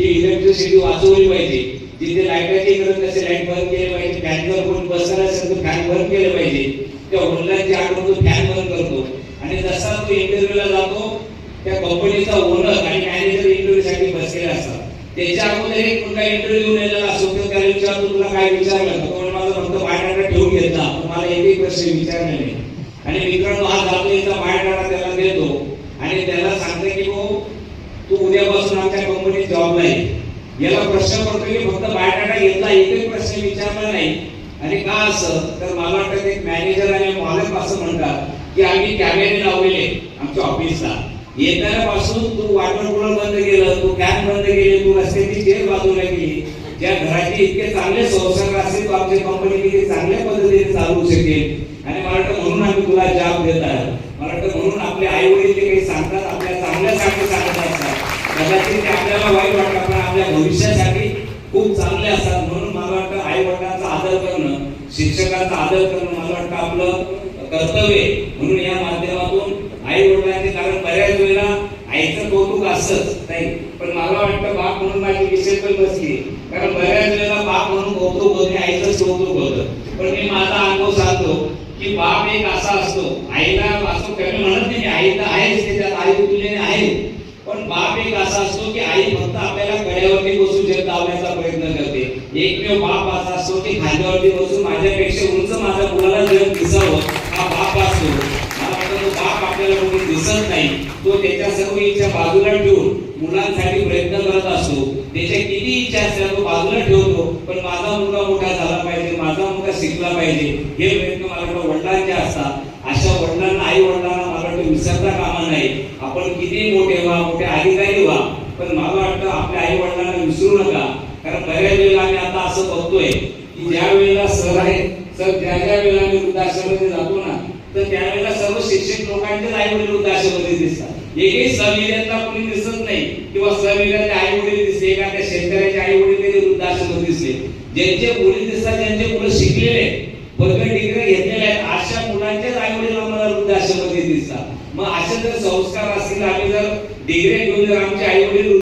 ही electricity वाचवली पाहिजे. जिथे लाईटाची गरज नसेल लाइट बंद केली पाहिजे. फॅनवर कोण बसणार असेल तर फॅन बंद केले पाहिजे. त्या वडिलांची आठवण तो फॅन बंद करतो. आणि जसा तो इंटरव्ह्यूला जातो त्या कंपनीचा ओनर आणि मॅनेजर इंटरव्ह्यू साठी बसलेले असतात. त्याच्या अगोदर एक मुलगा इंटरव्ह्यू नेलेला असतो तर त्याला विचारतो तुला काय विचारलं का तो म्हणे, माझा फक्त बायोडाटा ठेवून घेतला तुम्हाला एक प्रश्न विचारले नाही. आणि मित्रांनो हा जातो याचा बायोडाटा त्याला देतो. आणि त्याला सांगतो की भाऊ तू उद्या आमच्या कंपनीत जॉब नाही. याला प्रश्न पडतो की फक्त बायोडाटा घेतला एकही प्रश्न विचारला नाही. आणि का असं? तर मला वाटतं एक मॅनेजर आणि मालक असं म्हणतात की आम्ही कॅमेरे लावलेले आमच्या ऑफिसला. येतानापासून तू वाटर कूलर बंद केलं? तू फॅन बंद केले तू रस्त्याची चेअर बाजूला केली ज्या घराचे इतके चांगले संसर्ग असतील तो आमच्या कंपनी किती चांगल्या पद्धतीने चालू शकेल. आणि मला वाटतं म्हणून आम्ही तुला जॉब देत आहोत. मला वाटतं म्हणून आपले आई वडील जे काही सांगतात आपल्या चांगल्यासाठी सांगत असतात कदाचित ते आपल्याला वाईट वाटतात पण आपल्या भविष्यासाठी खूप चांगले असतात. म्हणून मला वाटतं आई वडिलांचा आदर करणं शिक्षकांचा आदर करणं मला वाटतं आपलं कर्तव्य म्हणून या माध्यमातून आई वडिलांचे कारण बऱ्याच वेळेला आईचं कौतुक असतंच नाही? पण मला वाटतं बाप म्हणून माझी विशेष पण बसली कारण बऱ्याच वेळेला बाप म्हणून कौतुक होते आईचंच कौतुक होतं. पण मी माझा अनुभव सांगतो की बाप एक असा असतो आईला असं कमी म्हणत नाही आई तर आहेच त्याच्यात आई तुझे आहे. बाप एक असा असतो की आई फक्त आपल्याला कड्यावरती बसून जग लावण्याचा प्रयत्न करते. एकमेव बाप असा असतो की खांद्यावरती बसून माझ्यापेक्षा उंच माझ्या मुलाला जग दिसावं हा बाप असतो. तो बाप आपल्याला कोणी दिसत नाही. तो त्याच्या सर्व इच्छा बाजूला ठेवून मुलांसाठी प्रयत्न करत असतो. त्याच्या किती इच्छा असल्या तो बाजूला ठेवतो पण माझा मुलगा मोठा झाला पाहिजे माझा मुलगा शिकला पाहिजे हे प्रयत्न माझ्याकडे वडिलांचे असतात. अशा वडिलांना आई वडिलांना विसरता कामा नाही. आपण किती मोठे व्हा मोठे अधिकारी व्हा पण मला वाटतं आपल्या आई वडिलांना विसरू नका. कारण बऱ्याच वेळेला आम्ही आता असं बघतोय की ज्या वेळेला सर आहे सर ज्या ज्या वेळेला आम्ही वृद्धाश्रमामध्ये जातो ना तर त्यावेळेला सर्व शिक्षक लोकांचेच आई वडील वृद्धाश्रमामध्ये दिसतात. एकही सहविद्यातला कोणी दिसत नाही किंवा सहविद्यातले आई वडील दिसले एखाद्या शेतकऱ्याचे आई वडील कधी वृद्धाश्रमात दिसले. ज्यांचे मुली दिसतात ज्यांचे मुलं शिकलेले आहेत डिग्री घेतलेले आहेत अशा मुलांचेच आई वडील दिसतात मग असे जर संस्कार असतील आम्ही जर डिग्री घेऊन जर आमचे आई वडील